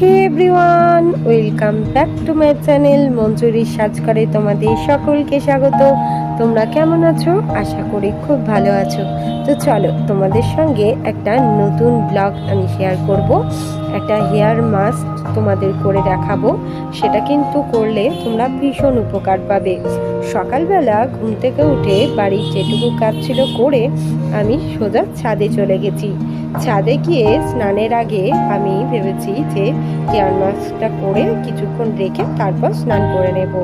Hey everyone, welcome back to my channel মঞ্জুরির সাজ করে তোমাদের সকলকে স্বাগত। তোমরা কেমন আছো? আশা করি খুব ভালো আছো। তো চলো, তোমাদের সঙ্গে একটা নতুন ব্লগ আমি শেয়ার করব। একটা হেয়ার মাস্ক তোমাদের করে দেখাবো। সেটা কিন্তু করলে তোমরা ভীষণ উপকার পাবে। সকালবেলা ঘুম থেকে উঠে বাড়ির যেটুকু কাজ ছিল করে আমি সোজা ছাদে চলে গেছি। ছাদে গিয়ে স্নানের আগে আমি ভেবেছি যে হেয়ার মাস্কটা করে কিছুক্ষণ রেখে তারপর স্নান করে নেব।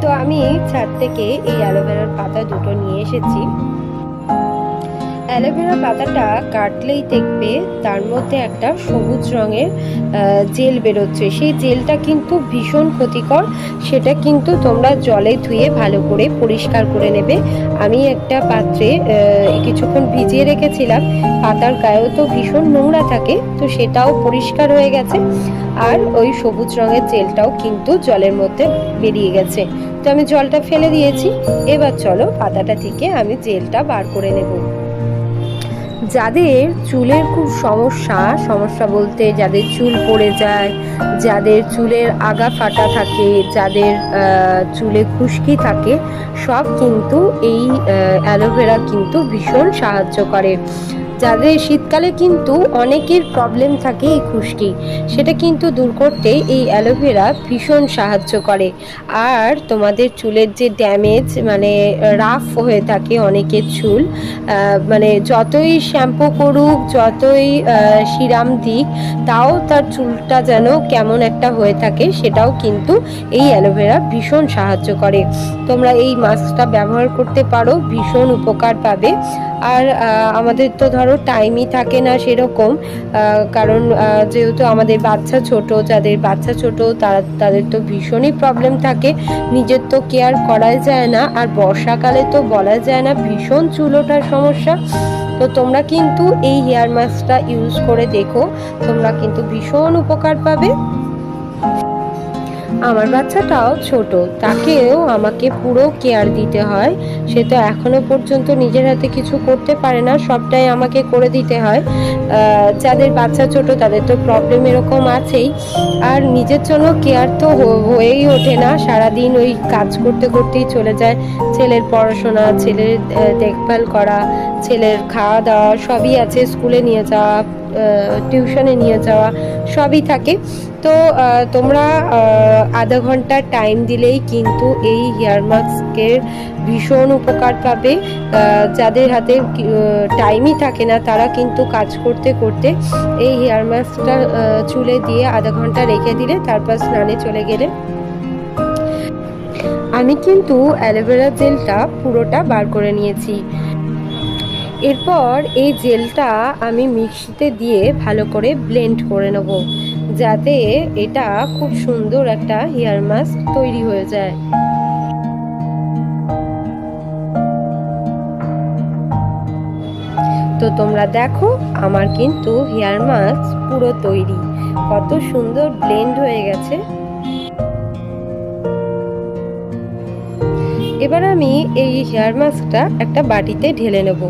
তো আমি ছাদ থেকে এই অ্যালোভেরার পাতা দুটো নিয়ে এসেছি। অ্যালোভেরা পাতাটা কাটলেই দেখবে তার মধ্যে একটা সবুজ রঙের জেল বেরোচ্ছে। সেই জেলটা কিন্তু ভীষণ ক্ষতিকর। সেটা কিন্তু তোমরা জলে ধুয়ে ভালো করে পরিষ্কার করে নেবে। আমি একটা পাত্রে কিছুক্ষণ ভিজিয়ে রেখেছিলাম। পাতার গায়েও তো ভীষণ নোংরা থাকে, তো সেটাও পরিষ্কার হয়ে গেছে। আর ওই সবুজ রঙের জেলটাও কিন্তু জলের মধ্যে বেরিয়ে গেছে। তো আমি জলটা ফেলে দিয়েছি। এবার চলো পাতাটা থেকে আমি জেলটা বার করে নেব। যাদের চুলের খুব সমস্যা সমস্যা বলতে যাদের চুল পড়ে যায়, যাদের চুলের আগা ফাটা থাকে, যাদের চুলে খুশকি থাকে, সব কিন্তু এই অ্যালোভেরা কিন্তু ভীষণ সাহায্য করে। যাদের শীতকালে কিন্তু অনেকের প্রবলেম থাকে এই খুশকি। সেটা কিন্তু দূর করতে এই অ্যালোভেরা ভীষণ সাহায্য করে। আর তোমাদের চুলের যে ড্যামেজ মানে রাফ হয়ে থাকে অনেকের চুল মানে যতই শ্যাম্পু করুক, যতই সিরাম দিক, তাও তার চুলটা যেন কেমন একটা হয়ে থাকে, সেটাও কিন্তু এই অ্যালোভেরা ভীষণ সাহায্য করে। তোমরা এই মাস্কটা ব্যবহার করতে পারো, ভীষণ উপকার পাবে। আর আমাদের তো ধরো টাইমই থাকে না সেরকম কারণ যেহেতু আমাদের বাচ্চা ছোট, যাদের বাচ্চা ছোট তারা, তাদের তো ভীষণই প্রবলেম থাকে। নিজের তো কেয়ার করাই যায় না, আর বর্ষাকালে তো বলা যায় না, ভীষণ চুল ওঠার সমস্যা। তো তোমরা কিন্তু এই হেয়ার মাস্কটা ইউজ করে দেখো, তোমরা কিন্তু ভীষণ উপকার পাবে। আমার বাচ্চাটাও ছোট, তাকেও আমাকে পুরো কেয়ার দিতে হয়। সে তো এখনও পর্যন্ত নিজের হাতে কিছু করতে পারে না, সবটাই আমাকে করে দিতে হয়। যাদের বাচ্চা ছোট, তাদের তো প্রবলেম এরকম আছেই। আর নিজের জন্য কেয়ার তো হয়েই ওঠে না। সারাদিন ওই কাজ করতে করতেই চলে যায়। ছেলের পড়াশোনা, ছেলের দেখভাল করা, ছেলের খাওয়া দাওয়া সবই আছে স্কুলে নিয়ে যাওয়া। টিউশনে নিয়ে যাওয়া সবই থাকে। তো তোমরা আধা ঘণ্টা টাইম দিলেই কিন্তু এই হেয়ার মাস্কের ভীষণ উপকার পাবে। যাদের হাতে টাইমই থাকে না, তারা কিন্তু কাজ করতে করতে এই হেয়ার মাস্কটা চুলে দিয়ে আধা ঘণ্টা রেখে দিলে তারপর স্নানে চলে গেলে। আমি কিন্তু অ্যালোভেরা জেলটা পুরোটা বার করে নিয়েছি। এরপর এই জেলটা আমি মিক্সিতে দিয়ে ভালো করে ব্লেন্ড করে নেব, যাতে এটা খুব সুন্দর একটা হেয়ার মাস্ক তৈরি হয়ে যায়। তো তোমরা দেখো, আমার কিন্তু হেয়ার মাস্ক পুরো তৈরি। কত সুন্দর ব্লেন্ড হয়ে গেছে। এবার আমি এই হেয়ার মাস্কটা একটা বাটিতে ঢেলে নেব।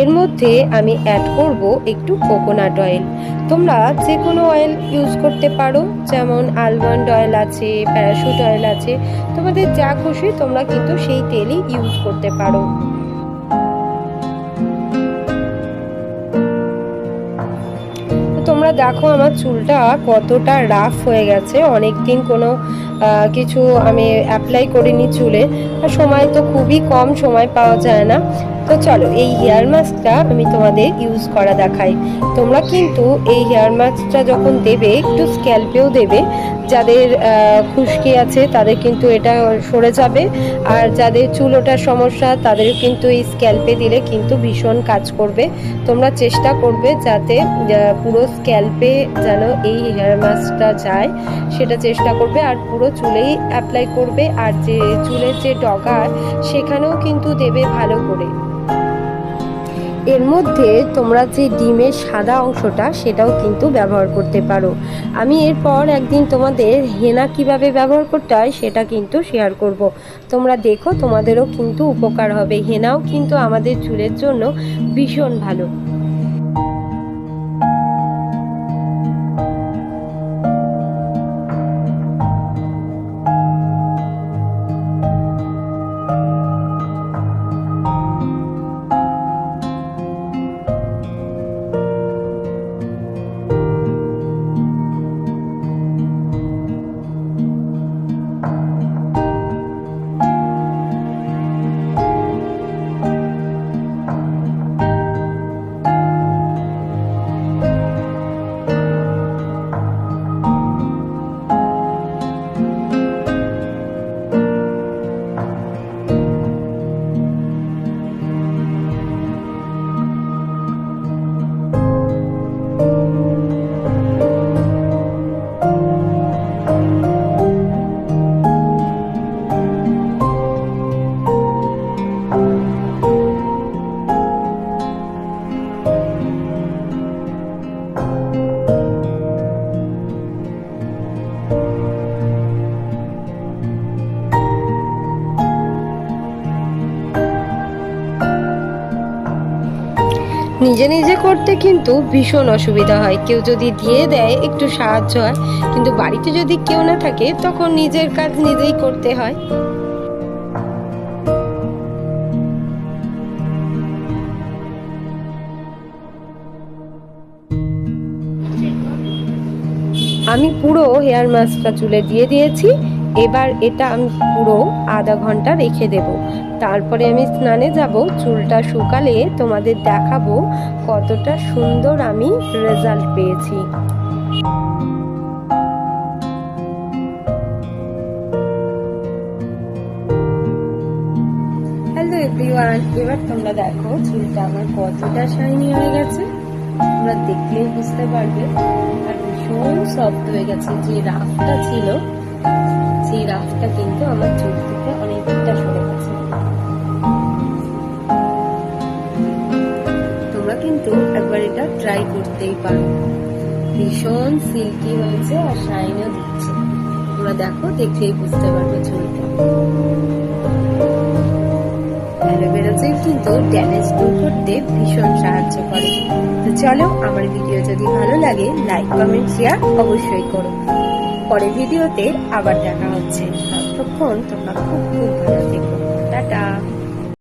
এর মধ্যে আমি অ্যাড করব একটু কোকোনাট অয়েল তোমরা যে কোনো অয়েল ইউজ করতে পারো, যেমন আলমন্ড অয়েল আছে প্যারাশুট অয়েল আছে, তোমাদের যা খুশি তোমরা কিন্তু সেই তেলই ইউজ করতে পারো। তোমরা দেখো আমার চুলটা কতটা রাফ হয়ে গেছে। অনেক দিন কোনো কিছু আমি অ্যাপ্লাই করিনি চুলে। সময় তো খুবই কম, সময় পাওয়া যায় না। তো চলো, এই হেয়ার মাস্কটা আমি তোমাদের ইউজ করা দেখাই। তোমরা কিন্তু এই হেয়ার মাস্কটা যখন দেবে, একটু স্ক্যাল্পেও দেবে। যাদের খুশকি আছে, তাদের কিন্তু এটা সরে যাবে। আর যাদের চুল ওঠার সমস্যা, তাদের কিন্তু এই স্ক্যাল্পে দিলে কিন্তু ভীষণ কাজ করবে। তোমরা চেষ্টা করবে যাতে পুরো স্ক্যাল্পে যেন এই হেয়ার মাস্কটা যায়, সেটা চেষ্টা করবে। আর পুরো চুলেই অ্যাপ্লাই করবে আর যে চুলের যে ডগার সেখানেও কিন্তু দেবে ভালো করে। এর মধ্যে তোমরা যে ডিমের সাদা অংশটা, সেটাও কিন্তু ব্যবহার করতে পারো। আমি এরপর একদিন তোমাদের হেনা কীভাবে ব্যবহার করতে হয়, সেটা কিন্তু শেয়ার করব। তোমরা দেখো, তোমাদেরও কিন্তু উপকার হবে। হেনাও কিন্তু আমাদের চুলের জন্য ভীষণ ভালো। নিজে নিজে করতে কিন্তু ভীষণ অসুবিধা হয়। কেউ যদি দিয়ে দেয়, একটু সাহায্য হয়। কিন্তু বাড়িতে যদি কেউ না থাকে, তখন নিজের কাজ নিজেই করতে হয়। আমি পুরো হেয়ার মাস্কটা চুলে দিয়ে দিয়েছি। এবার এটা আমি পুরো আধা ঘণ্টা রেখে দেব। তারপরে আমি স্নানে যাব, চুলটা শুকালে তোমাদের দেখাবো কতটা সুন্দর আমি রেজাল্ট পেয়েছি। হ্যালো এভরিওয়ান এবার তোমরা দেখো চুলটা আমার কতটা শাইনি হয়ে গেছে। তোমরা দেখলেই বুঝতে পারবে, আর ভীষণ সফট হয়ে গেছে। যে রাফটা ছিল, সেই রাফটা কিন্তু আমার চুল থেকে অনেকটা সরে গেছে। কিন্তু একবার এটা ট্রাই করতেই পারো। ভীষণ সিল্কি হয়েছে আর শাইনও দিচ্ছে। তোমরা দেখো, দেখলেই বুঝতে পারবে চুলটা অ্যালোভেরা জেল কিন্তু ড্যামেজ দূর করতে ভীষণ সাহায্য করে। তো চলো, আমার ভিডিও যদি ভালো লাগে লাইক কমেন্ট শেয়ার অবশ্যই করো। পরের ভিডিওতে আবার দেখা হচ্ছে। ততক্ষণ তোমরা খুব খুব ভালো থেকো। টাটা!